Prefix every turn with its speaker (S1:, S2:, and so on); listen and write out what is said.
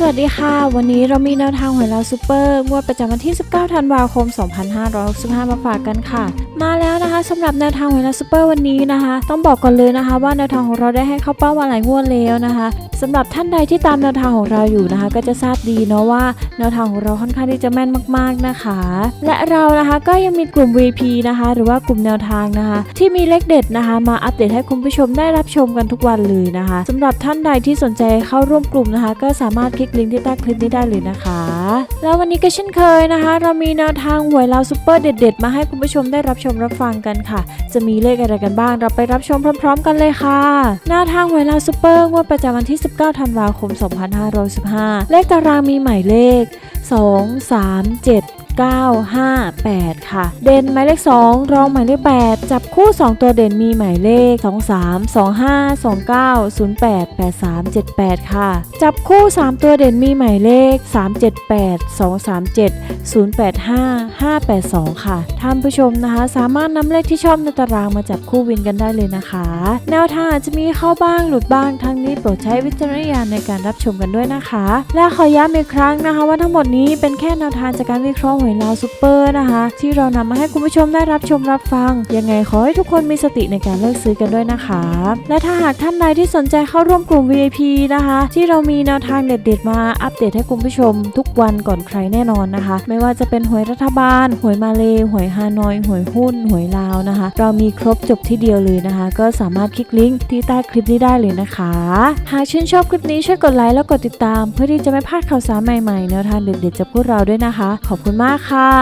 S1: สวัสดีค่ะ วันนี้เรามีแนวทางหวยเราซูเปอร์งวดประจำวันที่ 19 ธันวาคม 2565 มาฝากกันค่ะ มาแล้วนะคะสำหรับแนวทางหวยเราซูเปอร์วันนี้นะคะ ต้องบอกก่อนเลยนะคะ ว่าแนวทางของเราได้ให้เข้าเป้ามาหลายงวดแล้วนะคะสำหรับท่านใดที่ตามแนวทางของเราอยู่นะคะ ก็จะทราบดีเนาะว่าแนวทางของเราค่อนข้างที่จะแม่นมาก ๆนะคะ และเรานะคะก็ยังมีกลุ่ม VP นะคะ หรือว่ากลุ่มแนวทางนะคะ ที่มีเลขเด็ดนะคะ มาอัปเดตให้คุณผู้ชมได้รับชมกันทุกวันเลยนะคะสำหรับท่านใดที่สนใจเข้าร่วมกลุ่มนะคะ ก็สามารถคลิกลิงก์ที่ใต้คลิปนี้ได้เลยนะคะ แล้ววันนี้ก็เช่นเคยนะคะ เรามีแนวทางหวยลาวซูเปอร์เด็ด ๆ มาให้คุณผู้ชมได้รับชมรับฟังกันค่ะ จะมีเลขอะไรกันบ้าง เราไปรับชมพร้อม ๆ กันเลยค่ะแนวทางหวยลาวซูเปอร์งวดประจำวันที่ 19 ธันวาคม 2515 เลขตารางมีหมายเลข 2 3 7 9 5 8 ค่ะ เด่นหมายเลข 2 รองหมายเลข 8 จับคู่ 2 ตัวเด่นมีหมายเลข 2 3 2 5 2 9 0 8 8 3 7 8 ค่ะ จับคู่ 3 ตัวเด่นมีหมายเลข 3 7 8 2 3 7 0 8 5 5 8 2 ค่ะ ท่านผู้ชมนะคะ สามารถนำเลขที่ชอบในตารางมาจับคู่วินกันได้เลยนะคะ แนวทางอาจจะมีเข้าบ้างหลุดบ้างทั้งนี้โปรดใช้วิจารณญาณในการรับชมกันด้วยนะคะ และขอย้ำอีกครั้งนะคะ ว่าทั้งหมดนี้เป็นแค่แนวทางจากการวิเคราะห์วยลาวซูเปอร์นะคะ ที่เรานำมาให้คุณผู้ชมได้รับชมรับฟัง ยังไงขอให้ทุกคนมีสติในการเลือกซื้อกันด้วยนะคะ และถ้าหากท่านใดที่สนใจเข้าร่วมกลุ่ม VIP นะคะ ที่เรามีแนวทางเด็ดๆมาอัปเดตให้คุณผู้ชม ทุกวันก่อนใครแน่นอนนะคะ ไม่ว่าจะเป็นหวยรัฐบาลหวยมาเลหวยฮานอยหวยหุ้นหวยลาวนะคะ เรามีครบจบที่เดียวเลยนะคะ ก็สามารถคลิกลิงก์ที่ใต้คลิปนี้ได้เลยนะคะ หากชื่นชอบคลิปนี้ช่วยกดไลค์แล้วกดติดตาม เพื่อที่จะไม่พลาดข่าวสารใหม่ๆแนวทางเด็ดๆจากพวกเราด้วยนะคะ ขอบคุณมากค่ะ